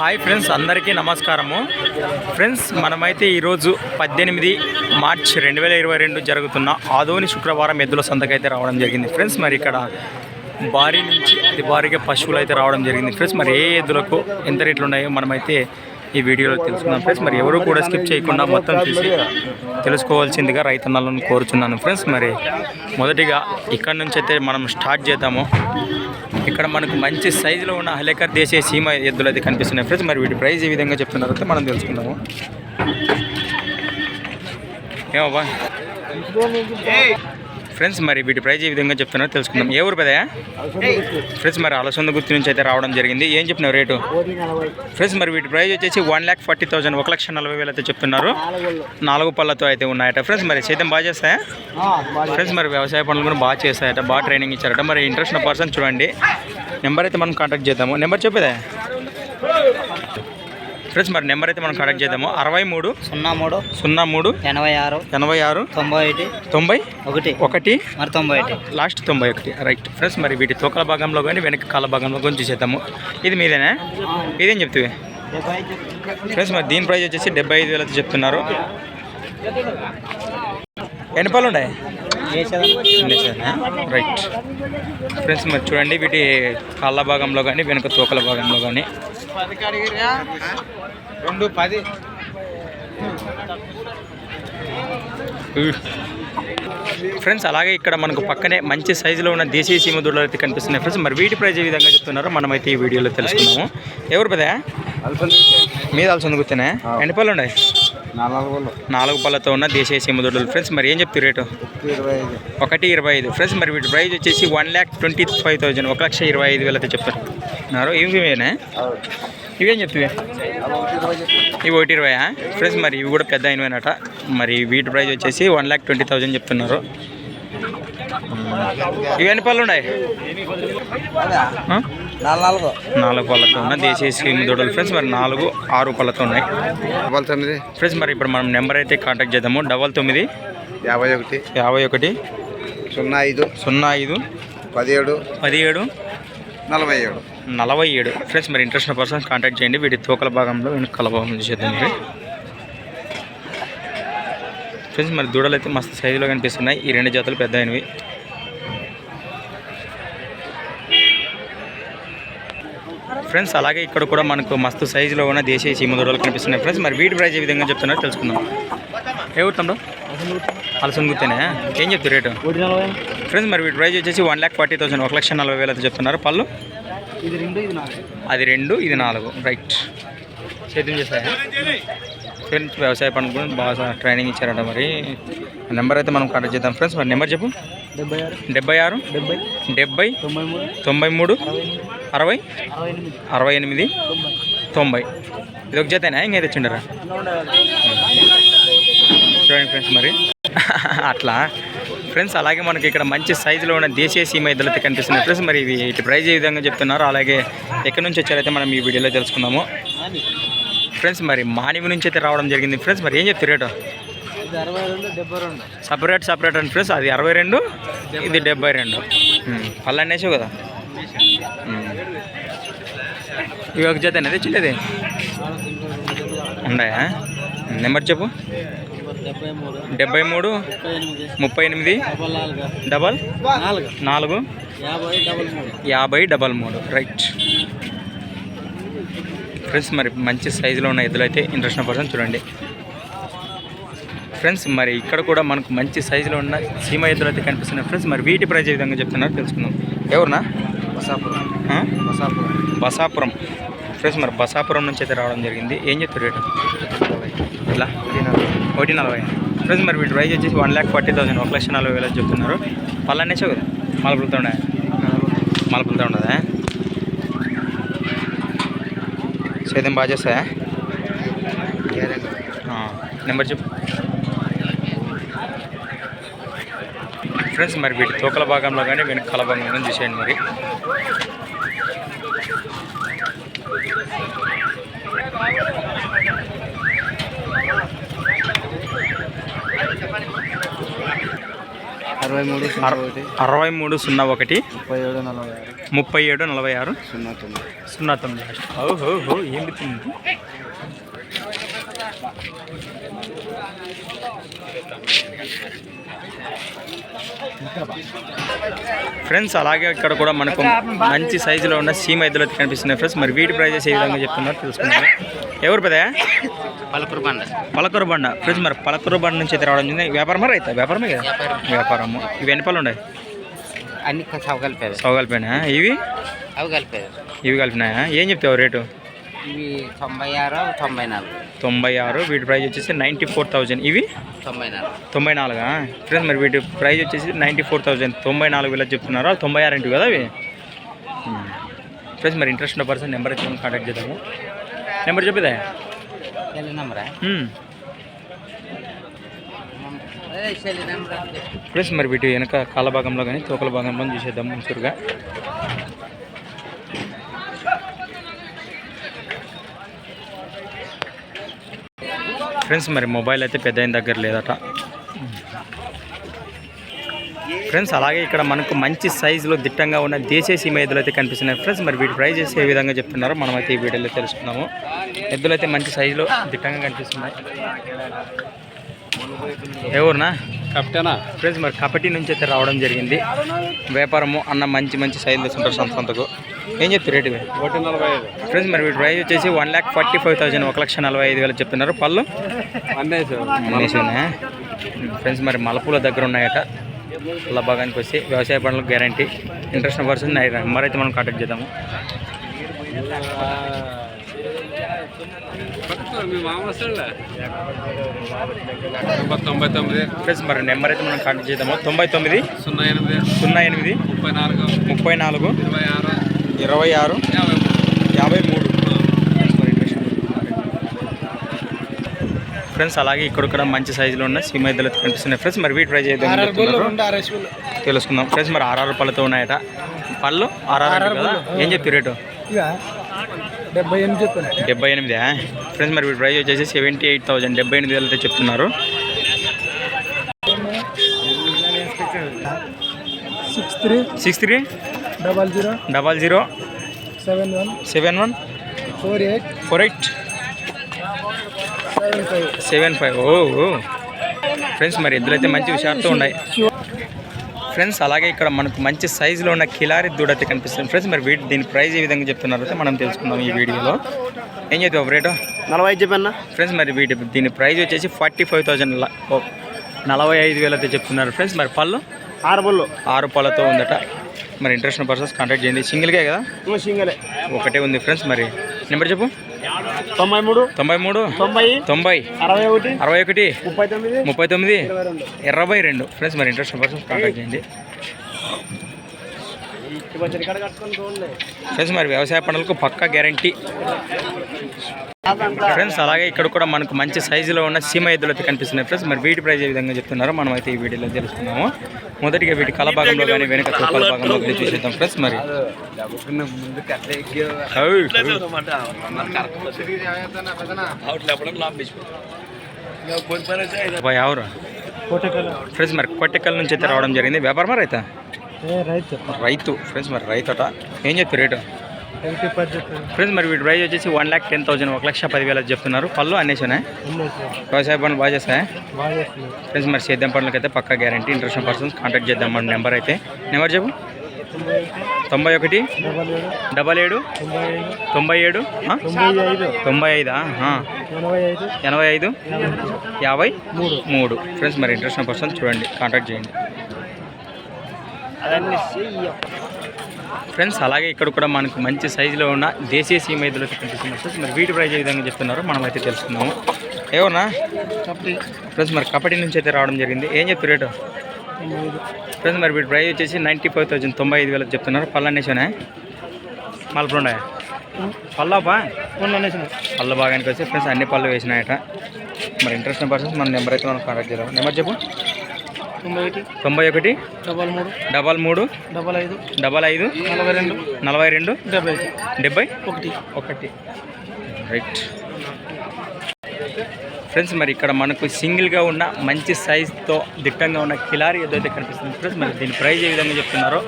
Hi friends అందరికీ నమస్కారము. Friends మనమైతే ఈరోజు పద్దెనిమిది మార్చ్ రెండు వేల ఇరవై రెండు జరుగుతున్న ఆదోని శుక్రవారం ఎద్దుల సంతకైతే రావడం జరిగింది. ఫ్రెండ్స్ మరి ఇక్కడ భారీ నుంచి అతి భారీగా పశువులు అయితే రావడం జరిగింది. ఫ్రెండ్స్ మరి ఏ ఎద్దులకు ఎంత రేట్లు ఉన్నాయో మనమైతే ఈ వీడియోలో తెలుసుకుందాం. ఫ్రెండ్స్ మరి ఎవరు కూడా స్కిప్ చేయకుండా మొత్తం చూసి తెలుసుకోవాల్సిందిగా రైతన్నలను కోరుచున్నాను. ఫ్రెండ్స్ మరి మొదటిగా ఇక్కడ నుంచి అయితే మనం స్టార్ట్ చేద్దాము. ఇక్కడ మనకు మంచి సైజులో ఉన్న హలేకర్ దేశీయ సీమ ఎద్దులు అయితే కనిపిస్తున్నాయి ఫ్రెండ్స్. మరి వీటి ప్రైస్ ఏ విధంగా చెప్తున్నారో అయితే మనం తెలుసుకుందాము. ఏమబ్బా? ఫ్రెండ్స్ మరి వీటి ప్రైజ్ ఏ విధంగా చెప్తున్నారో తెలుసుకుందాం. ఏ ఊరు పెదయా ఫ్రెండ్స్ మరి అలసొంద గుర్తు నుంచి అయితే రావడం జరిగింది. ఏం చెప్పినావు రేటు? ఫ్రెండ్స్ మరి వీటి ప్రైజ్ వచ్చేసి వన్ ల్యాక్ ఫార్టీ థౌసండ్ ఒక లక్ష నలభై వేలు అయితే చెప్తున్నారు. నాలుగు పళ్ళతో అయితే ఉన్నాయట. ఫ్రెండ్స్ మరి సేద్యం బాగా చేస్తాయా? ఫ్రెండ్స్ మరి వ్యవసాయ పనులు కూడా బాగా చేస్తాయట బాగా ట్రైనింగ్ ఇచ్చారట. మరి ఇంట్రెస్ట్ ఉన్న పర్సన్ చూడండి. నెంబర్ అయితే మనం కాంటాక్ట్ చేద్దాము. నెంబర్ చెప్పేదా? ఫ్రెండ్స్ మరి నెంబర్ అయితే మనం కాంటాక్ట్ చేద్దాము. అరవై మూడు సున్నా మూడు సున్నా మూడు ఎనభై ఆరు ఎనభై ఆరు తొంభై ఒకటి తొంభై ఒకటి ఒకటి మరి తొంభై ఒకటి లాస్ట్ తొంభై ఒకటి. రైట్ ఫ్రెండ్స్ మరి వీటి తోకల భాగంలో కానీ వెనక కాల భాగంలో కానీ చూసేద్దాము. ఇది మీదేనా? ఇదేం చెప్తావే? ఫ్రెండ్స్ మరి దీని ప్రైస్ వచ్చేసి డెబ్బై ఐదు వేలతో చెప్తున్నారు. ఎన్ని పళ్ళు ఉన్నాయి? రైట్ ఫ్రెండ్స్ మరి చూడండి వీటి కాళ్ళ భాగంలో కానీ వెనుక తోకల భాగంలో కానీ. రెండు పది. ఫ్రెండ్స్ అలాగే ఇక్కడ మనకు పక్కనే మంచి సైజులో ఉన్న దేశీయ సీమ దూడలు అయితే కనిపిస్తున్నాయి. ఫ్రెండ్స్ మరి వీటి ప్రైజ్ ఏ విధంగా చెప్తున్నారో మనమైతే ఈ వీడియోలో తెలుసుకున్నాము ఎవరు పెద్ద? మీద అలసి గుర్తేనే? ఎన్ని పళ్ళు ఉన్నాయి నాలుగు నాలుగు పళ్ళతో ఉన్న దేశీయ సీమ దూడలు ఫ్రెండ్స్ మరి ఏం చెప్తారు రేటు? ఇరవై ఒకటి ఇరవై ఐదు. ఫ్రెండ్స్ మరి వీటి ప్రైస్ వచ్చేసి one lakh twenty five thousand. ఒక లక్ష ఇరవై ఐదు వేలు అయితే చెప్తున్నారు ఇవి ఇవేనా? ఇవేం చెప్తావే ఇవి ఒకటి ఇరవయా? ఫ్రెండ్స్ మరి ఇవి కూడా పెద్ద అయినవేనట. మరి వీటి ప్రైస్ వచ్చేసి వన్ ల్యాక్ ట్వంటీ థౌజండ్ చెప్తున్నారు. ఇవి ఎన్ని పళ్ళు ఉన్నాయి? నాలుగు నాలుగు. పళ్ళతో ఉన్న దేశీయ స్కీమ్ దూడలు ఫ్రెండ్స్ మరి నాలుగు ఆరు పళ్ళతో ఉన్నాయి. డబల్ తొమ్మిది. ఫ్రెండ్స్ మరి ఇప్పుడు మనం నెంబర్ అయితే కాంటాక్ట్ చేద్దాము. డబల్ తొమ్మిది యాభై ఒకటి. యాభై ఒకటి సున్నా ఐదు. సున్నా ఐదు పదిహేడు. పదిహేడు నలభై ఏడు. నలభై ఏడు. ఫ్రెండ్స్ మరి ఇంట్రెస్ట్ ఉన్న పర్సన్స్ కాంటాక్ట్ చేయండి. వీటి తోకల భాగంలో వెనుక కల భాగంలో చేద్దాం మరి. ఫ్రెండ్స్ మరి దూడలు అయితే మస్తు సైజులో కనిపిస్తున్నాయి. ఈ రెండు జాతులు పెద్ద అయినవి. ఫ్రెండ్స్ అలాగే ఇక్కడ కూడా మనకు మస్తు సైజులో ఉన్న దేశీయ సీమ దూడలు కనిపిస్తున్నాయి ఫ్రెండ్స్. మరి వీటి ప్రైజ్ ఏ విధంగా చెప్తున్నారో తెలుసుకుందాం. ఏ ఊరుతాండో అలసన్ గుర్తేనే ఏం చెప్తారు రేటు? ఫ్రెండ్స్ మరి వీటి ప్రైజ్ వచ్చేసి వన్ ల్యాక్ ఫార్టీ థౌసండ్ ఒక లక్ష నలభై వేలు అయితే చెప్తున్నారు. పళ్ళు? ఇది రెండు ఇది నాలుగు అది రెండు ఇది నాలుగు. రైట్ సేద్యం చేస్తాయా ఫ్రెండ్స్ వ్యవసాయ పనులు బాగా ట్రైనింగ్ ఇచ్చారట మరి. నెంబర్ అయితే మనం కాంటాక్ట్ చేద్దాం. ఫ్రెండ్స్ మరి నెంబర్ చెప్పు. డెబ్బై ఆరు. డెబ్బై తొంభై మూడు. అరవై అరవై ఎనిమిది తొంభై. ఇది ఒక జతేనా? ఇంకా తెచ్చిండరా? చూడండి ఫ్రెండ్స్ మరి. అట్లా. ఫ్రెండ్స్ అలాగే మనకి ఇక్కడ మంచి సైజులో ఉన్న దేశీయ సీమ ఇద్దరు కనిపిస్తున్నాయి. ఫ్రెండ్స్ మరి ఇవి ఇటు ప్రైజ్ ఏ విధంగా చెప్తున్నారు? అలాగే ఎక్కడి నుంచి వచ్చారైతే మనం ఈ వీడియోలో తెలుసుకుందాము. ఫ్రెండ్స్ మరి మానివి నుంచి అయితే రావడం జరిగింది. ఫ్రెండ్స్ మరి ఏం చెప్తారు రేటు? సపరేట్ సపరేట్ అండి ఫ్రెండ్స్. అది అరవై రెండు ఇది డెబ్బై రెండు. పళ్ళు అనేసావు కదా. ఇవి ఒక జత అనేది చిన్నది ఉన్నాయా? నెంబర్ చెప్పు. డెబ్బై మూడు ముప్పై ఎనిమిది డబల్ నాలుగు యాభై డబల్ మూడు. యాభై డబల్ మూడు రైట్. ఫ్రెండ్స్ మరి మంచి సైజులో ఉన్న ఎద్దులు అయితే ఇంట్రెస్ట్ పర్సన్ చూడండి. ఫ్రెండ్స్ మరి ఇక్కడ కూడా మనకు మంచి సైజులో ఉన్న సీమ ఎద్దులు అయితే కనిపిస్తున్నాయి. ఫ్రెండ్స్ మరి వీటి ప్రైజ్ ఏ విధంగా చెప్తున్నారు తెలుసుకుందాం. ఎవరునా? బసాపురం? బసాపురం. బసాపురం. ఫ్రెండ్స్ మరి బసాపురం నుంచి అయితే రావడం జరిగింది. ఏం చెప్తారు రేటు? ఇలా ఒకటి నలభై. ఫ్రెండ్స్ మరి వీటి ప్రైజ్ వచ్చేసి వన్ ల్యాక్ ఫార్టీ థౌసండ్ ఒక లక్ష నలభై వేలు చెప్తున్నారు. పళ్ళు అనేసావు కదా? మలపులతో ఉండే మలపులతో ఉండదా సేద్యం బాగా చేస్తాయా? నెంబర్ చెప్పు. ఫ్రెండ్స్ మరి వీటి తోకల భాగంలో కానీ వెనక కల భాగంలో కానీ చూసేయండి మరి. అరవై మూడు అరవై మూడు సున్నా ఒకటి. ముప్పై ఏడు నలభై ఆరు. ముప్పై ఏడు నలభై ఆరు. సున్నా తొమ్మిది. సున్నా తొమ్మిది. ఓహో హో ఫ్రెండ్స్ అలాగే ఇక్కడ కూడా మనకు మంచి సైజులో ఉన్న సీమ ఎద్దులు అయితే కనిపిస్తున్నాయి ఫ్రెండ్స్. మరి వీటి ప్రైజెస్ ఏ విధంగా చెప్తున్నారు తెలుసుకుందాం. ఎవరు పెద్ద పలుకురు బండ. పలకూరు బండ. ఫ్రెండ్స్ మరి పలకూరు బండ నుంచి అయితే రావడం జరిగింది. వ్యాపారమా రైతా? వ్యాపారమే కదా వ్యాపారము. ఇవి ఎన్ని పళ్ళు ఉన్నాయి? అన్ని సవ కలిపేది సవ కలిపినా ఇవి? అవి కలిపేది ఇవి కలిపినాయా? ఏం చెప్తావు రేటు? ఇవి తొంభై ఆరు తొంభై నాలుగు తొంభై ఆరు వీటి ప్రైస్ వచ్చేసి నైంటీ ఫోర్ థౌజండ్. ఇవి? తొంభై నాలుగు తొంభై నాలుగా ఫ్రెండ్స్ మరి వీటి ప్రైస్ వచ్చేసి నైంటీ ఫోర్ థౌజండ్. తొంభై నాలుగు వేల చెప్తున్నారు. తొంభై ఆరు ఇంటి కదా అవి? ఫ్రెండ్స్ మరి ఇంట్రెస్ట్ ఉన్న పర్సన్ నెంబర్ అయితే మనం కాంటాక్ట్ చేద్దాము. నెంబర్ చెప్పేదా? నెంబరా? ఫ్రెండ్స్ మరి వీటి వెనక కాళ్ళ భాగంలో కానీ తోకల భాగంలో చూసేద్దాం మంచిగా ఫ్రెండ్స్ మరి మొబైల్ అయితే పెద్ద అయిన దగ్గర లేదట. ఫ్రెండ్స్ అలాగే ఇక్కడ మనకు మంచి సైజులో దిట్టంగా ఉన్న దేశీయ సీమ ఎద్దులు అయితే కనిపిస్తున్నాయి. ఫ్రెండ్స్ మరి వీటి ప్రైజెస్ ఏ విధంగా చెప్తున్నారో మనం అయితే ఈ వీడియోలో తెలుసుకున్నాము ఎద్దులు అయితే మంచి సైజులో దిట్టంగా కనిపిస్తున్నాయి. ఏ ఊరునా? కప్టేనా? ఫ్రెండ్స్ మరి కపటి నుంచి అయితే రావడం జరిగింది. వ్యాపారము అన్న మంచి మంచి సైజులు తెస్తుంటారు సంత సంతకు ఏం చెప్తారు రేటు ఫ్రెండ్స్ మరి వీటి ప్రైస్ వచ్చేసి one lakh forty five thousand ఒక లక్ష నలభై ఐదు వేలు చెప్తున్నారు. పళ్ళు? ఫ్రెండ్స్ మరి మలపూల దగ్గర ఉన్నాయట. అలా భాగానికి వచ్చి వ్యవసాయ పనులకు గ్యారంటీ. ఇంట్రెస్ట్ పర్సన్ అయితే మనం కాంటాక్ట్ చేద్దాము. తొంభై తొమ్మిది ఫ్రెండ్స్ మరి నెంబర్ అయితే మనం కాంటాక్ట్ చేద్దాము. తొంభై తొమ్మిది సున్నా ఎనిమిది సున్నా ఎనిమిది ముప్పై నాలుగు ముప్పై నాలుగు ఇరవై ఆరు ఇరవై ఆరు. యాభై మూడు. ఫ్రెండ్స్ అలాగే ఇక్కడ కూడా మంచి సైజులో ఉన్న సీమ ఇద్దరు కనిపిస్తున్నాయి ఫ్రెండ్స్ మరి వీటి ప్రైజ్ అయితే తెలుసుకుందాం. ఫ్రెండ్స్ మరి ఆర్ఆర్ పళ్ళతో ఉన్నాయట. పళ్ళు ఆర్ఆర్ కదా? ఏం చెప్పి రేటు? డెబ్బై ఎనిమిది డెబ్బై ఎనిమిది ఫ్రెండ్స్ మరి వీటి ప్రైజ్ వచ్చేసి సెవెంటీ ఎయిట్ థౌసండ్ డెబ్బై ఎనిమిది వేలు అయితే చెప్తున్నారు. Six three six three? Double zero double zero seven one seven one four eight four eight seven five. Seven five. ఓ. ఫ్రెండ్స్ మరి ఎద్దులైతే మంచి హుషారుతో ఉన్నాయి. ఫ్రెండ్స్ అలాగే ఇక్కడ మనకు మంచి సైజులో ఉన్న కిలారి దూడ అయితే కనిపిస్తుంది. ఫ్రెండ్స్ మరి వీటి దీని ప్రైస్ ఏ విధంగా చెప్తున్నారు అయితే మనం తెలుసుకుందాం ఈ వీడియోలో. ఏం చెప్తావు రేటు? నలభై ఐదు చెప్పన్నా. ఫ్రెండ్స్ మరి వీటి దీని ప్రైస్ వచ్చేసి ఫార్టీ ఫైవ్ థౌజండ్ నలభై ఐదు వేలు అయితే చెప్తున్నారు. ఫ్రెండ్స్ మరి పళ్ళు? ఆరు బొల్లు ఆరు పళ్ళతో ఉందట. మరి ఇంట్రెస్ట్ పర్సన్స్ కాంటాక్ట్ చేయండి. సింగిల్గా కదా? సింగలే ఒకటే ఉంది ఫ్రెండ్స్ మరి. నెంబర్ చెప్పు. తొంభై మూడు తొంభై మూడు తొంభై తొంభై అరవై ఒకటి అరవై ఒకటి ముప్పై తొమ్మిది ముప్పై తొమ్మిది ఇరవై రెండు. ఇరవై రెండు. ఫ్రెండ్స్ మరి ఇంట్రెస్ట్ పర్సన్స్ కాంటాక్ట్ చేయండి. ఫ్రెండ్స్ మరి వ్యవసాయ పనులకు పక్కా గ్యారంటీ ఫ్రెండ్స్ అలాగే ఇక్కడ కూడా మనకు మంచి సైజులో ఉన్న సీమ ఎద్దులు అయితే కనిపిస్తున్నాయి. ఫ్రెండ్స్ మరి వీటి ప్రైస్ ఏ విధంగా చెప్తున్నారో? మనం అయితే ఈ వీడియోలో తెలుసుకున్నాము. మొదటిగా వీటి కళ భాగంలో కానీ వెనుక తోకల భాగంలో కానీ చూసేద్దాం. ఫ్రెండ్స్ మరి ఎవరు? ఫ్రెండ్స్ మరి కొట్టెక్కల నుంచి అయితే రావడం జరిగింది. వ్యాపారమా రైతా? రైతు. రైతు. ఫ్రెండ్స్ మరి రైతు ఏం చెప్తారు రేటు? ఫ్రెండ్స్ మరి వీటి ప్రైస్ వచ్చేసి వన్ ల్యాక్ టెన్ థౌసండ్ ఒక లక్ష పదివేలు చెప్తున్నారు. పళ్ళు అన్నేసానే వ్యవసాయ పనులు బాగా చేస్తాయి? ఫ్రెండ్స్ మరి సేద్యం పనులకి అయితే పక్కా గ్యారంటీ ఇంట్రెస్ట్ పర్సన్స్ కాంటాక్ట్ చేద్దాం మన నెంబర్ అయితే. నెంబర్ చెప్పు. తొంభై ఒకటి. డబల్ ఏడు. తొంభై ఏడు? తొంభై ఐదు. ఎనభై ఐదు. యాభై మూడు. ఫ్రెండ్స్ మరి ఇంట్రెస్ట్ పర్సన్ చూడండి. కాంటాక్ట్ చేయండి. ఫ్రెండ్స్ అలాగే ఇక్కడ కూడా మనకు మంచి సైజులో ఉన్న దేశీయ సీమ ఎద్దులు కనిపిస్తున్నాయి మరి వీటి ప్రైజ్ ఏ విధంగా చెప్తున్నారో మనం అయితే తెలుసుకుందాము. ఏమన్నా? కబడ్డీ. ఫ్రెండ్స్ మరి కబడ్డీ నుంచి అయితే రావడం జరిగింది. ఏం చెప్పి రేటు? ఫ్రెండ్స్ మరి వీటి ప్రైస్ వచ్చేసి నైంటీ ఫైవ్ థౌసండ్ తొంభై ఐదు వేలకు చెప్తున్నారు. పళ్ళాపా వన్ అనేసిన పళ్ళ భాగానికి వచ్చి ఫ్రెండ్స్ అన్ని పళ్ళు వేసినాయట. మరి ఇంట్రెస్ట్ పర్సన్స్ మన నెంబర్ అయితే మనం కాంటాక్ట్ చేద్దాం. నెంబర్ చెప్పు. తొంభై ఒకటి. డబల్ మూడు. డబల్ మూడు. డబల్ ఐదు. డబల్ ఐదు. నలభై రెండు. నలభై రెండు. డెబ్బై డెబ్బై? ఒకటి. ఒకటి. రైట్. ఫ్రెండ్స్ మరి ఇక్కడ మనకు సింగిల్గా ఉన్న మంచి సైజ్తో దిట్టంగా ఉన్న కిలారి ఏదైతే కనిపిస్తుంది ఫ్రెండ్స్ మరి దీని ప్రైస్ ఏ విధంగా చెప్తున్నారు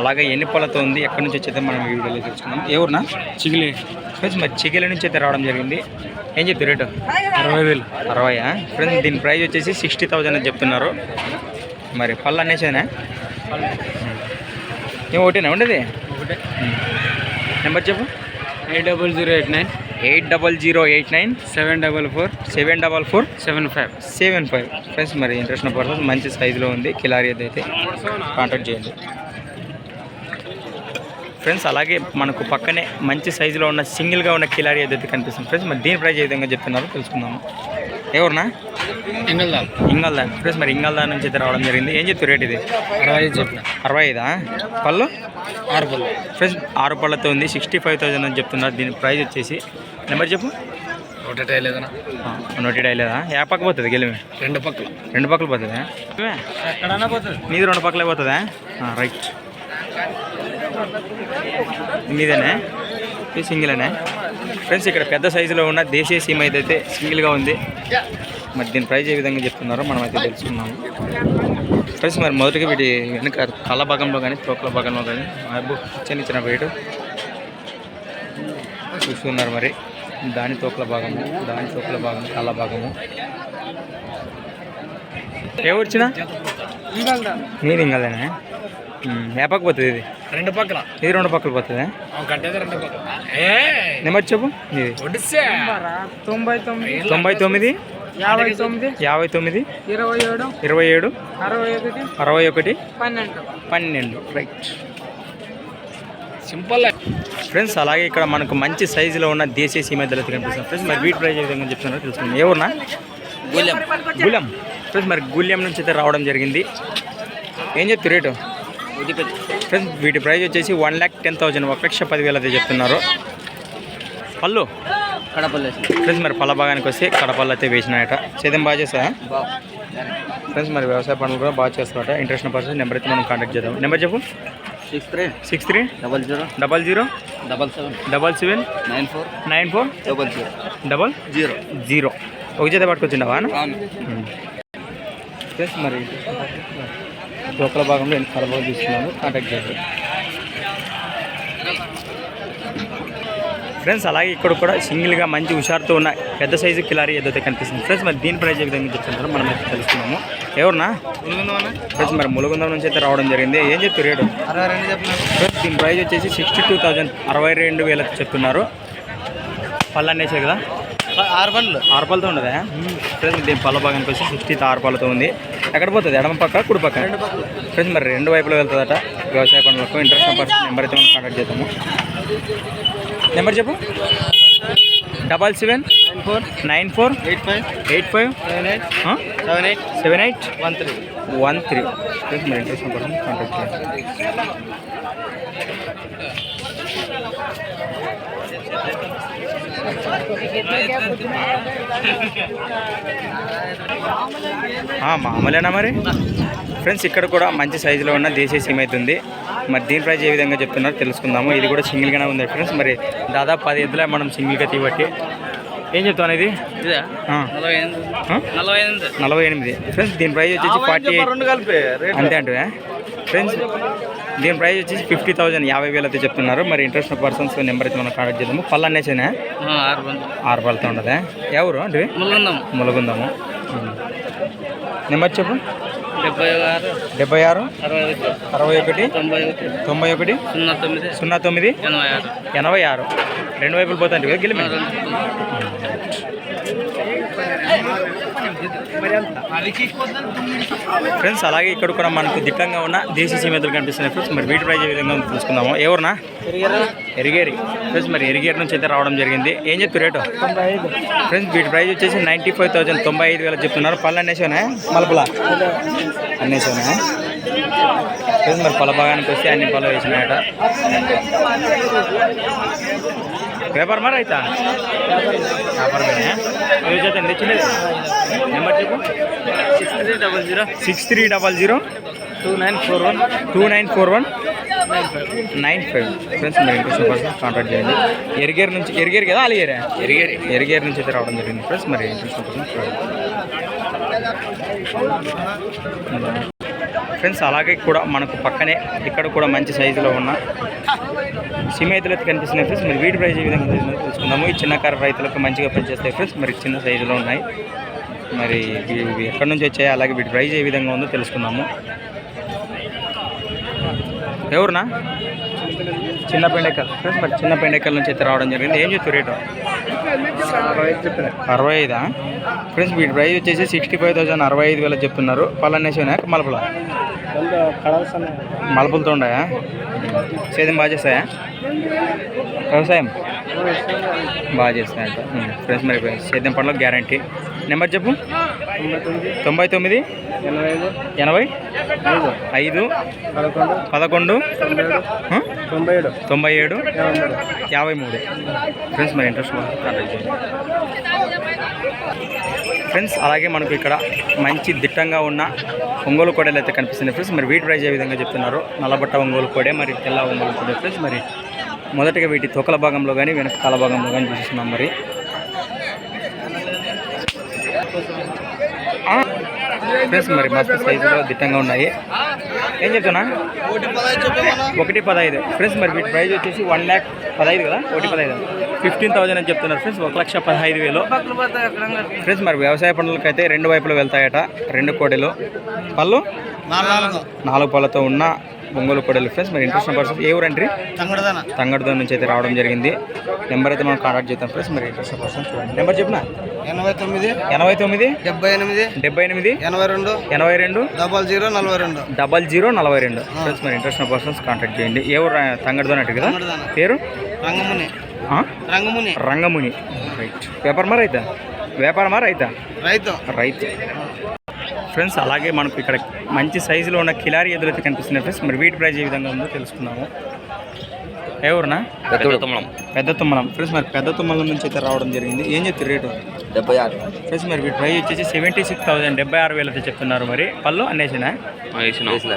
అలాగే ఎన్ని పళ్ళతో ఉంది ఎక్కడి నుంచి వచ్చేది మనం ఈ వీడియోలో తెలుసుకుందాం. ఏ ఊరినా? చిగిలి. ఫ్రెండ్స్ మరి చిగిల నుంచి అయితే రావడం జరిగింది. ఏం చెప్తారు రేటు? అరవై వేలు. అరవయా? ఫ్రెండ్స్ దీని ప్రైస్ వచ్చేసి సిక్స్టీ థౌజండ్ అని చెప్తున్నారు. మరి పళ్ళు అనేసేనా ఏం ఒకటేనా? ఉండేది? ఒకటే. నెంబర్ చెప్పు. Eight double zero eight nine. Eight double zero eight nine. Seven double four. Seven double four. Seven five. Seven five. Friends మరి ఇంట్రెస్ట్ పర్సన్ మంచి సైజులో ఉంది. కిలారీ అయితే కాంటాక్ట్ చేయండి. ఫ్రెండ్స్ అలాగే మనకు పక్కనే మంచి సైజులో ఉన్న సింగిల్గా ఉన్న కిలారీ ఏదైతే కనిపిస్తుంది. ఫ్రెండ్స్ మరి దీని ప్రైస్ ఏ విధంగా చెప్తున్నారో తెలుసుకుందాము. ఎవరునా? ఇంగల్ ఇంగల్దా ఫ్రెండ్స్ మరి ఇంగల్దా నుంచి అయితే రావడం జరిగింది ఏం చెప్తారు రేట్ ఇది? అరవై ఐదు చెప్పిన అరవై ఐదా? పళ్ళు? ఆరు పళ్ళు. ఫ్రెండ్స్ ఆరు పళ్ళతో ఉంది సిక్స్టీ ఫైవ్ థౌసండ్ అని చెప్తున్నారు దీని ప్రైస్ వచ్చేసి. నెంబర్ చెప్పు. ఒకటే లేదనా నోటెడ్ అయ్యలేదా ఏ పక్క పోతుంది గెలిమి? రెండు పక్కల. రెండు పక్కలు పోతుందా? ఎక్కడన్నా పోతుంది. నీది రెండు పక్కలే పోతుందా? రైట్. మీదేనా ఇది సింగిలేనా? ఫ్రెండ్స్ ఇక్కడ పెద్ద సైజులో ఉన్న దేశీయ సీమ అయితే సింగిల్గా ఉంది. మరి దీని ప్రైస్ ఏ విధంగా చెప్తున్నారో మనం అయితే తెలుసుకున్నాము ఫ్రెండ్స్ మరి మొదటిగా వీటి వెనుక కళ్ళ భాగంలో కానీ తోకల భాగంలో కానీ అబ్బు చిన్న చిన్న వెయిట్ చూస్తున్నారు మరి. దాని తోకల భాగము దాని తోకల భాగము కళ్ళ భాగము. ఏ వచ్చినా మీది ఇంకదేనా ఏ పక్క పోతుంది ఇది? రెండు పక్కల. ఇది రెండు పక్కలు పోతుందా? కట్టేది రెండు పక్కల. ఏ! నెంబర్ చెప్పు. ఇది తొంభై తొమ్మిది. తొంభై తొమ్మిది? యాభై తొమ్మిది యాభై తొమ్మిది ఇరవై ఏడు ఇరవై ఏడు అరవై ఒకటి అరవై ఒకటి పన్నెండు. పన్నెండు. రైట్ సింపుల్ ఫ్రెండ్స్ అలాగే ఇక్కడ మనకు మంచి సైజులో ఉన్న దేశీయ సీమెద్దలు కనిపిస్తుంది ఫ్రెండ్స్ మరి వీటి ప్రైస్ ఏ విధంగా చెప్తున్నారో తెలుసుకుందాం. ఏ ఊరినా? గుళ్ళెం. గుళ్ళెం. ఫ్రెండ్స్ మరి గుళ్ళెం నుంచి అయితే రావడం జరిగింది. ఏం చెప్తారు రేటు? ఫ్రెండ్స్ వీటి ప్రైస్ వచ్చేసి వన్ ల్యాక్ టెన్ థౌజండ్ ఒక లక్ష పదివేలు అయితే చెప్తున్నారు. పళ్ళు? ఫ్రెండ్స్ మరి పళ్ళ భాగానికి వస్తే కడపళ్ళు అయితే వేసినాయట. సేద్యం బాగా చేస్తా ఫ్రెండ్స్ మరి వ్యవసాయ పనులు కూడా బాగా చేస్తారట. ఇంట్రెస్ట్ పర్సన్ నెంబర్ అయితే మనం కాంటాక్ట్ చేద్దాం. నెంబర్ చెప్పు. Six three. Six three. Double zero. Double zero. Double seven. Double seven. Nine four. Nine four. Double zero. Double zero. Zero. ఒక చేత పట్టుకొచ్చిండవా? ఫ్రెండ్స్ మరి లోపల భాగంలో ఎన్ని కలబాగా తీసుకున్నాను కాంటాక్ట్ చేయండి ఫ్రెండ్స్ అలాగే ఇక్కడ కూడా సింగిల్గా మంచి హుషారుతో ఉన్న పెద్ద సైజు కిలారీ ఏదైతే కనిపిస్తుంది ఫ్రెండ్స్ మరి దీని ప్రైస్ ఏ విధంగా చెప్తుంటారో మనం అయితే తెలుసుకున్నాము ఎవరన్నా? ఫ్రెండ్స్ మరి ములుగుందం నుంచి అయితే రావడం జరిగింది. ఏం చెప్తారు రేటు? ఫ్రెండ్స్ దీని ప్రైస్ వచ్చేసి సిక్స్టీ టూ థౌజండ్ అరవై రెండు వేలకు చెప్తున్నారు. పళ్ళు అనేసాయి కదా? ఆరు బండ్లు ఆరు పళ్ళతో ఉండదా? ఫ్రెండ్స్ దీని పళ్ళ భాగానికి వచ్చి సిక్స్టీ ఆరు పళ్ళతో ఉంది. ఎక్కడ పోతుంది? ఎడమ పక్క కుడి పక్క? ఫ్రెండ్స్ మరి రెండు వైపులో వెళ్తుందట. వ్యవసాయ పనులకు ఇంట్రెస్ట్ పర్సన్ నెంబర్ అయితే మనం కాంటాక్ట్ చేద్దాము. నెంబర్ చెప్పు. Double seven. Nine four. Nine four eight five. Eight five seven eight. Seven eight seven eight one three. One three మీరు ఇంట్రెస్ట్ పర్సన్ కాంటాక్ట్ చేయండి. మామూలేనా మరి? ఫ్రెండ్స్ ఇక్కడ కూడా మంచి సైజులో ఉన్న దేశీయ సీమ అయితే ఉంది. మరి దీని ప్రైస్ ఏ విధంగా చెప్తున్నారో తెలుసుకుందాము. ఇది కూడా సింగిల్గానే ఉంది ఫ్రెండ్స్. మరి దాదాపు పది ఎద్దులే మనం సింగిల్గా తీబట్టి ఏం చెప్తాను ఇది? నలభై ఎనిమిది. ఫ్రెండ్స్ దీని ప్రైస్ వచ్చేసి ఫార్టీ అంతే అంటే ఫ్రెండ్స్ దీని ప్రైస్ వచ్చేసి ఫిఫ్టీ థౌసండ్ యాభై వేలు అయితే చెప్తున్నారు. మరి ఇంట్రెస్ట్ పర్సన్స్ నెంబర్ అయితే మనం కాంటాక్ట్ చేద్దాము. పళ్ళు అనేసేనా ఆరు పళ్ళతో ఉండదా? ఎవరు? అంటే ములుగుందాము నెంబర్ చెప్పు. డెబ్బై ఆరు అరవై ఒకటి తొంభై ఒకటి సున్నా తొమ్మిది. సున్నా తొమ్మిది. ఎనభై ఆరు ఎనభై ఆరు రెండు వైపులు పోతాండి గిలిమి ఫ్రెండ్స్ అలాగే ఇక్కడ కూడా మనకు దిట్టంగా ఉన్న దేశీ సీమెతలు కనిపిస్తున్నాయి ఫ్రెండ్స్ మరి వీటి ప్రైజ్ ఏ విధంగా తెలుసుకుందాము. ఎవరునా ఎరిగేరి. ఫ్రెండ్స్ మరి ఎరిగేరి నుంచి అయితే రావడం జరిగింది. ఏం చెప్తారు రేటు? ఫ్రెండ్స్ వీటి ప్రైస్ వచ్చేసి నైంటీ ఫైవ్ థౌసండ్ తొంభై ఐదు వేలు చెప్తున్నారు. పళ్ళు అన్నేసానా? మలపల? అన్నేసానా? ఫ్రెండ్స్ మరి పొల భాగానికి వస్తే అన్ని పొలం వేసినాయట. వ్యాపారం మరి అయితే? వ్యాపారమేనా ఏ చేత తెచ్చినది నెంబర్ చెప్పు. Six three double zero. Six three double zero two nine four one. Two nine four one nine five. Friends మీరు ఇంట్రెస్ట్ పర్సన్ కాంటాక్ట్ చేయండి. ఎరిగేరు నుంచి ఎరిగేరు కదా అలిగేరా ఎరిగేరి. ఎరిగేరు నుంచి అయితే రావడం జరిగింది. ఫ్రెండ్స్ మరి ఇంట్రెస్ట్ పర్సన్ ఫ్రెండ్స్ అలాగే కూడా మనకు పక్కనే ఇక్కడ కూడా మంచి సైజులో ఉన్న సిమైతులు అయితే కనిపిస్తున్నాయి ఫ్రెండ్స్. మరి వీటి ప్రైజ్ ఏ విధంగా తెలుసుకుందాము. ఈ చిన్నకారు రైతులకు మంచిగా పనిచేస్తాయి ఫ్రెండ్స్. మరి చిన్న సైజులో ఉన్నాయి. మరి ఇవి ఎక్కడి నుంచి వచ్చాయి అలాగే వీటి ప్రైజ్ ఏ విధంగా ఉందో తెలుసుకుందాము. ఎవరునా? చిన్న పెండెక్కల్. ఫ్రెండ్స్ మరి చిన్న పెండెక్కల నుంచి అయితే రావడం జరిగింది. ఏం చెప్తారు రేటు? అరవై ఐదా? ఫ్రెండ్స్ వీటి ప్రైస్ వచ్చేసి సిక్స్టీ ఫైవ్ థౌసండ్ అరవై ఐదు వేల చెప్తున్నారు. పళ్ళనేసినా మలపల? మలపలతో ఉన్నాయా? సేద్యం బాగా చేస్తాయా? వ్యవసాయం? బాగా చేస్తాయంట. ఫ్రెండ్స్ మరి సేద్యం పనులకు గ్యారంటీ. నెంబర్ చెప్పు. తొంభై తొమ్మిది. ఎనభై ఐదు. పదకొండు. ఆ? తొంభై ఏడు. తొంభై ఏడు. యాభై మూడు. ఫ్రెండ్స్ మరి ఇంట్రెస్ట్ కాంటాక్ట్ చేయండి. ఫ్రెండ్స్ అలాగే మనకు ఇక్కడ మంచి దిట్టంగా ఉన్న ఒంగోలు కోడలు అయితే కనిపిస్తుంది ఫ్రెండ్స్. మరి వీటి ప్రైజ్ ఏ విధంగా చెప్తున్నారు? నల్లబట్ట ఒంగోలు కోడే మరి తెల్ల ఒంగోలు కోడే ఫ్రెండ్స్. మరి మొదటగా వీటి తొకల భాగంలో కానీ వెనకాల భాగంలో కానీ చూపిస్తున్నాం మరి. ఫ్రెండ్స్ మరి మస్తు సైజులో దిట్టంగా ఉన్నాయి. ఏం చెప్తున్నా? ఒకటి పదహైదు. ఫ్రెండ్స్ మరి వీటి ప్రైజ్ వచ్చేసి వన్ ల్యాక్ పదహైదు కదా? ఒకటి పదహైదు. ఫిఫ్టీన్ థౌసండ్ అని చెప్తున్నారు ఫ్రెండ్స్. ఒక లక్ష పదహైదు వేలు. ఫ్రెండ్స్ మరి వ్యవసాయ పనులకి అయితే రెండు వైపులు వెళ్తాయట. రెండు కోడెలు. పళ్ళు? నాలుగు పళ్ళతో ఉన్న ఒంగోలు కోడెలు ఫ్రెండ్స్. మరి ఇంట్రెస్ట్ పర్సన్స్ ఏ ఊరండి తంగడదాన. తంగడుదో నుంచి అయితే రావడం జరిగింది. నెంబర్ అయితే మనం కాంటాక్ట్ చేద్దాం ఫ్రెండ్స్. మరి ఇంట్రెస్ట్ పర్సన్స్ చూడండి. నెంబర్ చెప్పిన? ఎనభై తొమ్మిది. ఎనభై తొమ్మిది? డెబ్బై ఎనిమిది. డెబ్బై ఎనిమిది? ఎనభై రెండు. ఎనభై రెండు? డబల్ జీరో నలభై రెండు. డబల్ జీరో నలభై రెండు. ఫ్రెండ్స్ మరి ఇంట్రెస్ట్ పర్సన్స్ కాంటాక్ట్ చేయండి. ఏ ఊరు తంగడుదో అన్నట్టు కదా? తంగడదాన. పేరు? రంగముని. ఆ? రంగముని. రంగముని. రైట్ వ్యాపారమా రైతా? వ్యాపారమా రైతా? రైతు. రైతు. ఫ్రెండ్స్ అలాగే మనకు ఇక్కడ మంచి సైజులో ఉన్న కిలారి ఎదురు అయితే కనిపిస్తున్నాయి ఫ్రెండ్స్ మరి వీటి ప్రైస్ ఏ విధంగా ఉందో తెలుసుకుందాము. ఏ ఊరునా? పెద్ద తుమ్మలం. పెద్ద తుమ్మలం. ఫ్రెండ్స్ మరి పెద్ద తుమ్మలం నుంచి అయితే రావడం జరిగింది. ఏం చెప్తారు రేటు? డెబ్బై ఆరు. ఫ్రెండ్స్ మరి వీటి ప్రైస్ వచ్చేసి సెవెంటీ సిక్స్ థౌసండ్ డెబ్బై ఆరు వేలు అయితే చెప్తున్నారు మరి. పళ్ళు అన్నేసినా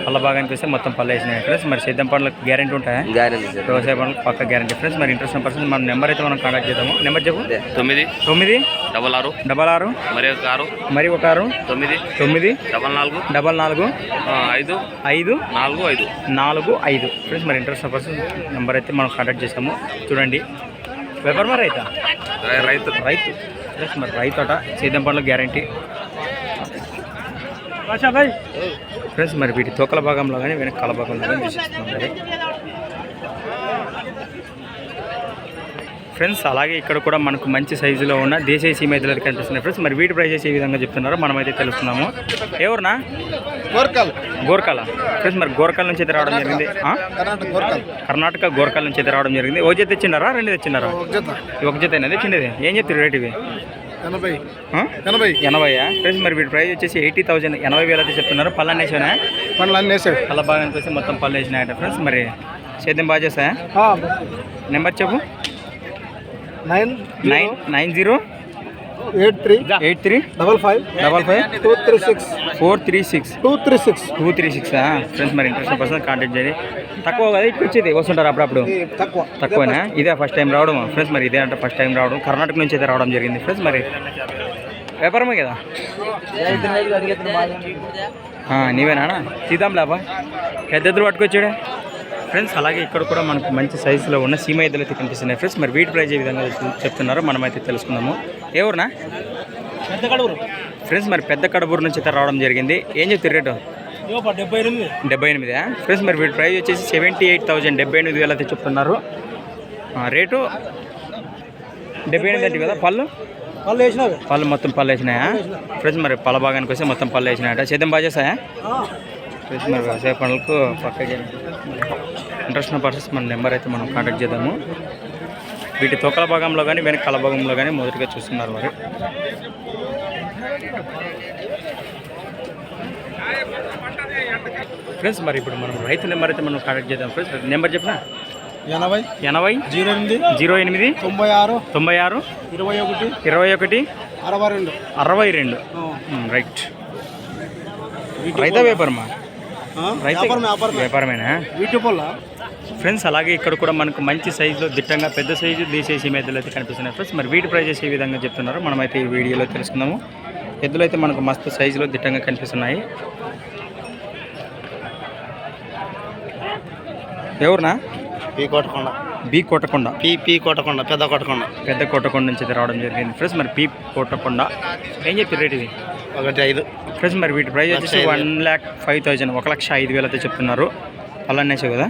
పళ్ళ భాగానికి వస్తే మొత్తం పళ్ళు వేసినాయి ఫ్రెండ్స్ మరి సిద్ధం పనులకు గ్యారెంటీ ఉంటాయా? గ్యారెంటీ వ్యవసాయ పనులకు పక్క గ్యారెంటీ ఫ్రెండ్స్ మరి ఇంట్రెస్ట్ పర్సన్ మన నెంబర్ అయితే మనం కాంటాక్ట్ చేద్దాము. నెంబర్ చెప్పు. తొమ్మిది. తొమ్మిది. డబల్ ఆరు. డబల్ ఆరు. మరి ఒక ఆరు. మరి ఒక ఆరు. తొమ్మిది. తొమ్మిది. డబల్ నాలుగు. డబల్ నాలుగు. ఐదు. ఐదు. నాలుగు ఐదు. నాలుగు ఐదు. ఫ్రెండ్స్ మరి ఇంట్రెస్ట్ పర్సన్ నెంబర్ అయితే మనం కాంటాక్ట్ చేసాము చూడండి. వ్యాపారం మరి రైతా రైతు. రైతు. ఫ్రెండ్స్ మరి రైతు అట సేద్యం పనులు గ్యారంటీ ఫ్రెండ్స్ మరి వీటి తోకల భాగంలో కానీ వెనక కల భాగంలో కానీ చూసిస్తున్నాం మరి ఫ్రెండ్స్ అలాగే ఇక్కడ కూడా మనకు మంచి సైజులో ఉన్న దేశీయ సీమైతులు కనిపిస్తున్నాయి ఫ్రెండ్స్. మరి వీటి ప్రైజెస్ ఏ విధంగా చెప్తున్నారో మనమైతే తెలుస్తున్నాము. ఎవరునా గోర్కల్. గోర్కాల. ఫ్రెండ్స్ మరి గోర్కాల నుంచి అయితే రావడం జరిగింది? కర్ణాటక గోర్కల్. కర్ణాటక గోర్కాల నుంచి అయితే రావడం జరిగింది. ఓ జత తెచ్చినారా రెండు తెచ్చినారా ఒక జత. అయినది చిన్నది ఏం చెప్తారు రేట్ ఇవి? ఎనభై? ఎనభై. ఎనభైయా ఫ్రెండ్స్ మరి వీటి ప్రైస్ వచ్చేసి ఎయిటీ థౌసండ్ ఎనభై వేలు అయితే చెప్తున్నారు. పళ్ళు అన్నేసానా పనులు అన్నీ వేసాడు. పళ్ళ భాగానికి వస్తే మొత్తం పళ్ళు వేసినాయట ఫ్రెండ్స్. మరి సేద్యం బాగా చేస్తాయా? నెంబర్ చెప్పు. Nine nine nine zero eight three eight three double five double five two three six four three six two three six two three six friends మరి ఇంట్రెస్ట్ పర్సన్ కాంటాక్ట్ చేయండి. తక్కువ కదా ఇటు వచ్చేది వస్తుంటారు అప్పుడప్పుడు. తక్కువ. తక్కువేనా? ఇదే ఫస్ట్ టైం రావడం ఫ్రెండ్స్ మరి ఇదే అంటే ఫస్ట్ టైం రావడం. కర్ణాటక నుంచి అయితే రావడం జరిగింది. ఫ్రెండ్స్ మరి వ్యాపారమే కదా? ఆ, నీవేనా తీద్దాం లేపా పెద్ద ఎద్దులు పట్టుకొచ్చాడే. ఫ్రెండ్స్ అలాగే ఇక్కడ కూడా మనకు మంచి సైజులో ఉన్న సీమ ఎద్దులు అయితే కనిపిస్తున్నాయి ఫ్రెండ్స్. మరి వీటి ప్రైజ్ ఏ విధంగా చెప్తున్నారో మనమైతే తెలుసుకుందాము. ఏ ఊరునా? పెద్ద కడుగురు ఫ్రెండ్స్ మరి పెద్ద కడబూరు నుంచి అయితే రావడం జరిగింది. ఏం చెప్తారు రేటు? డెబ్బై ఎనిమిది డెబ్బై ఎనిమిదా ఫ్రెండ్స్ మరి వీటి ప్రైస్ వచ్చేసి సెవెంటీ ఎయిట్ థౌజండ్ డెబ్బై ఎనిమిది వేలు అయితే చెప్తున్నారు. రేటు? డెబ్బై ఎనిమిది అంటే కదా పళ్ళు? వాళ్ళు వేసినవి పళ్ళు మొత్తం పళ్ళు వేసినాయా? ఫ్రెండ్స్ మరి పళ్ళ భాగానికి వస్తే మొత్తం పళ్ళు వేసినాయట. సేద్యం బాగా చేస్తాయా? ఫ్రెండ్స్ మరి వ్యవసాయ పనులకు పక్కకి ఇంట్రెస్ట్ ఉన్న పర్సన్స్ మన నెంబర్ అయితే మనం కాంటాక్ట్ చేద్దాము. వీటి తొక్కల భాగంలో కానీ వెనక కల భాగంలో కానీ మొదటిగా చూస్తున్నారు మరి ఫ్రెండ్స్ మరి ఇప్పుడు మనం రైతు నెంబర్ అయితే మనం కాంటాక్ట్ చేద్దాం. ఫ్రెండ్స్ నెంబర్ చెప్పిన? ఎనభై ఎనభై జీరో ఎనిమిది జీరో ఎనిమిది తొంభై ఆరు తొంభై ఆరు ఇరవై ఒకటి ఇరవై ఒకటి అరవై రెండు. అరవై రెండు. రైట్ రైతా వ్యాపారమా రైతు వ్యాపారం వ్యాపారమేనా? ఫ్రెండ్స్ అలాగే ఇక్కడ కూడా మనకు మంచి సైజులో దిట్టంగా పెద్ద సైజు దేశీయ ఎద్దులు అయితే కనిపిస్తున్నాయి. ఫ్రెండ్స్ మరి వీటి ప్రైజెస్ ఏ విధంగా చెప్తున్నారు? మనమైతే ఈ వీడియోలో తెలుసుకుందాము. ఎద్దులు అయితే మనకు మస్తు సైజులో దిట్టంగా కనిపిస్తున్నాయి. ఎవరునా? పీ కొట్టకుండా. బి కొట్టకొండ పీ పీ కొట్టకుండా పెద్ద కొట్టకుండా పెద్ద కొట్టకొండ నుంచి అయితే రావడం జరిగింది. ఫ్రెండ్స్ మరి పీ కొట్టకొండ ఏం చెప్పి రేట్ ఇది ఒకటి ఐదు. ఫ్రెండ్స్ మరి వీటి ప్రైస్ వచ్చేసి వన్ ల్యాక్ ఫైవ్ థౌజండ్. ఒక లక్ష ఐదు వేలు అయితే చెప్తున్నారు పళ్ళన్నేసావు కదా?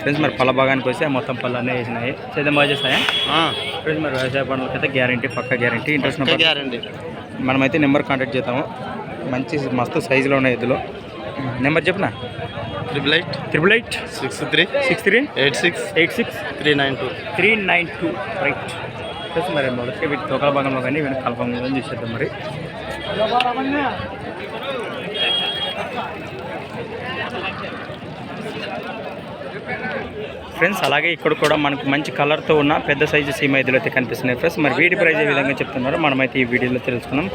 ఫ్రెండ్స్ మరి పళ్ళ భాగానికి వస్తే మొత్తం పళ్ళన్నీ వేసినాయి. సేద్యం బాగా చేస్తాయా? ఫ్రెండ్స్ మరి వ్యవసాయ పనులకి అయితే గ్యారంటీ పక్క గ్యారంటీ ఇంట్రెస్ట్ గ్యారంటీ. మనమైతే నెంబర్ కాంటాక్ట్ చేద్దాము. మంచి మస్తు సైజులో ఉన్నాయి ఎద్దులు నెంబర్ చెప్పనా? Triple eight triple eight six three six three eight six eight six three nine two three nine two right plus మరి మొదటిగా వీటి తోకల భాగంలో కానీ కలపంగా కానీ చూసేద్దాం మరి. ఫ్రెండ్స్ అలాగే ఇక్కడ కూడా మనకు మంచి కలర్తో ఉన్న పెద్ద సైజు సీమ ఎద్దులు అయితే కనిపిస్తున్నాయి ఫ్రెండ్స్ మరి వీటి ప్రైస్ ఏ విధంగా చెప్తున్నారో మనమైతే ఈ వీడియోలో తెలుసుకుందాం.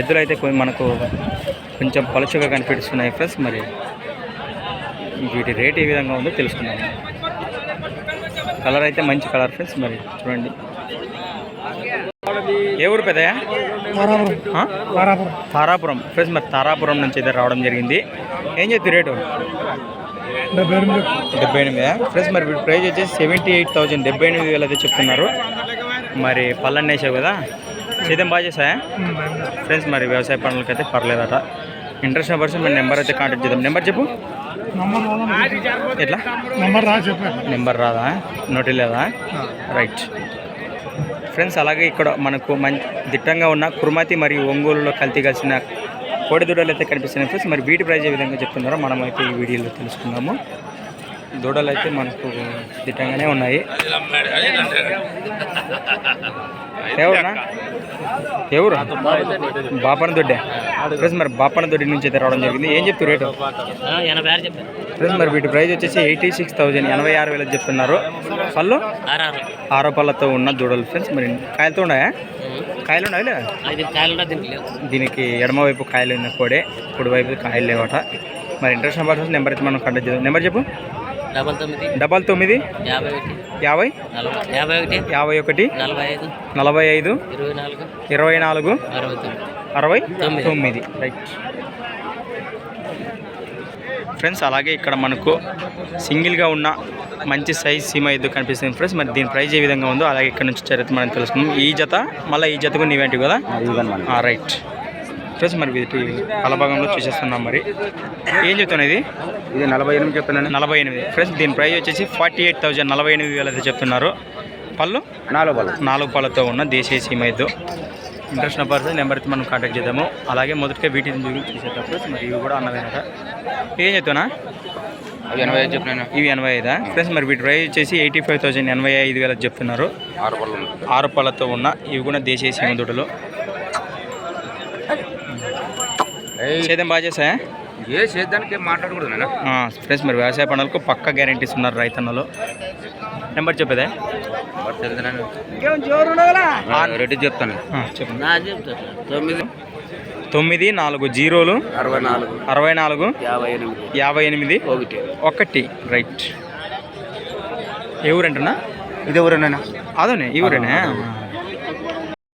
ఎద్దులు అయితే మనకు కొంచెం పలుచగా కనిపిస్తున్నాయి ఫ్రెండ్స్ మరి వీటి రేట్ ఏ విధంగా ఉందో తెలుసుకుందాం. కలర్ అయితే మంచి కలర్ ఫ్రెండ్స్ మరి చూడండి. ఏ ఊరు పెద్దయా? తారాపురం. ఫ్రెండ్స్ మరి తారాపురం నుంచి అయితే రావడం జరిగింది. ఏం చెప్తే రేటు? డెబ్బై ఎనిమిది. ఫ్రెండ్స్ మరి వీటి ప్రైస్ వచ్చేసి సెవెంటీ ఎయిట్ థౌజండ్ డెబ్బై ఎనిమిది వేలు అయితే చెప్తున్నారు. మరి పళ్ళని వేసావు కదా? సేద్యం బాగా చేసాయా? ఫ్రెండ్స్ మరి వ్యవసాయ పనులకి అయితే పర్లేదట. ఇంట్రెస్ట్ పర్సన్ మరి నెంబర్ అయితే కాంటాక్ట్ చేద్దాం. నెంబర్ చెప్పు. ఎట్లా? నెంబర్ రా నెంబర్ రాదా? నోటి లేదా? రైట్ ఫ్రెండ్స్ అలాగే ఇక్కడ మనకు మంచి దిట్టంగా ఉన్న కుర్మాతి మరియు ఒంగోలులో కల్తీ కలిసిన కోడి దూడలు అయితే కనిపిస్తున్నాయి. ఫ్రెండ్స్ మరి వీటి ప్రైజ్ ఏ విధంగా చెప్తున్నారో మనం అయితే ఈ వీడియోలో తెలుసుకుందాము. దూడలు అయితే మనకు దిట్టంగానే ఉన్నాయి. ఎవరునా ఎవరు? బాపన దొడ్డే. ఫ్రెండ్స్ మరి బాపన దొడ్డి నుంచి అయితే రావడం జరిగింది. ఏం చెప్తారు రేటు? ఫ్రెండ్స్ మరి వీటి ప్రైస్ వచ్చేసి ఎయిటీ సిక్స్ థౌజండ్ ఎనభై ఆరు వేలకు చెప్తున్నారు. పళ్ళు? ఆరు పళ్ళతో ఉన్న దూడలు ఫ్రెండ్స్ మరి కాయలతో ఉన్నాయా? కాయలు ఉన్నాయి దీనికి లేవు. దీనికి ఎడమ వైపు కాయలు ఉన్న కోడే కుడి వైపు కాయలు లేవట. మరి ఇంట్రెస్ట్ నెంబర్ నెంబర్ అయితే మనం కండక్ట్ చేద్దాం. నెంబర్ చెప్పు. డబల్ తొమ్మిది. డబల్ తొమ్మిది. యాభై ఒకటి. యాభై. ఒకటి. యాభై ఒకటి. నలభై ఐదు. నలభై ఐదు. ఇరవై నాలుగు. ఇరవై నాలుగు. అరవై తొమ్మిది. అరవై తొమ్మిది. తొమ్మిది. రైట్ ఫ్రెండ్స్ అలాగే ఇక్కడ మనకు సింగిల్గా ఉన్న మంచి సైజ్ సీమ ఎద్దు కనిపిస్తుంది. ఫ్రెండ్స్ మరి దీని ప్రైస్ ఏ విధంగా ఉందో అలాగే ఇక్కడ నుంచి చరిత్ర మనం తెలుసుకుందాం. ఈ జత మళ్ళీ ఈ జతకు నీవేంటి కదా? రైట్ ఫ్రెండ్స్ మరి వీటి కలభాగంలో చూసేస్తున్నాం మరి. ఏం చెప్తున్నాయి ఇది? ఇది నలభై ఎనిమిది చెప్తున్నాను. నలభై ఎనిమిది. ఫ్రెండ్స్ దీని ప్రైస్ వచ్చేసి ఫార్టీ ఎయిట్ థౌజండ్ నలభై ఎనిమిది వేలు అయితే చెప్తున్నారు. పళ్ళు? నాలుగు బలం నాలుగు పళ్ళతో ఉన్న దేశీయ సీమ ఎద్దు ఇంట్రెస్ట్ పర్సన్ నెంబర్ అయితే మనం కాంటాక్ట్ చేద్దాము. అలాగే మొదటిగా వీటిని చూసేటప్పుడు మరి ఇవి కూడా అన్నదేనట ఏం చెప్తున్నా? అవి ఎనభై ఐదు చెప్పినాను ఇవి ఎనభై ఐదా? ఫ్రెండ్స్ మరి వీటి ప్రైస్ వచ్చేసి ఎయిటీ ఫైవ్ థౌసండ్ ఎనభై ఐదు వేలకు చెప్తున్నారు. ఆరు పళ్ళతో ఉన్న ఇవి కూడా దేశీయ సీమ దూడలు సేద్యం బాగా చేసా ఏ చేద్దానికి మాట్లాడకూడదు ఫ్రెండ్స్ మరి వ్యవసాయ పనులకు పక్క గ్యారంటీస్ ఉన్నారు రైతన్నలు. నెంబర్ చెప్పేదే? రెడ్డి చెప్తాను. తొమ్మిది తొమ్మిది నాలుగు జీరోలు. అరవై నాలుగు అరవై నాలుగు యాభై ఎనిమిది యాభై ఎనిమిది ఒకటి. ఒకటి. రైట్. ఏ ఊరంటున్నా ఇది ఎవరైనా అదనే ఈ ఊరేనా.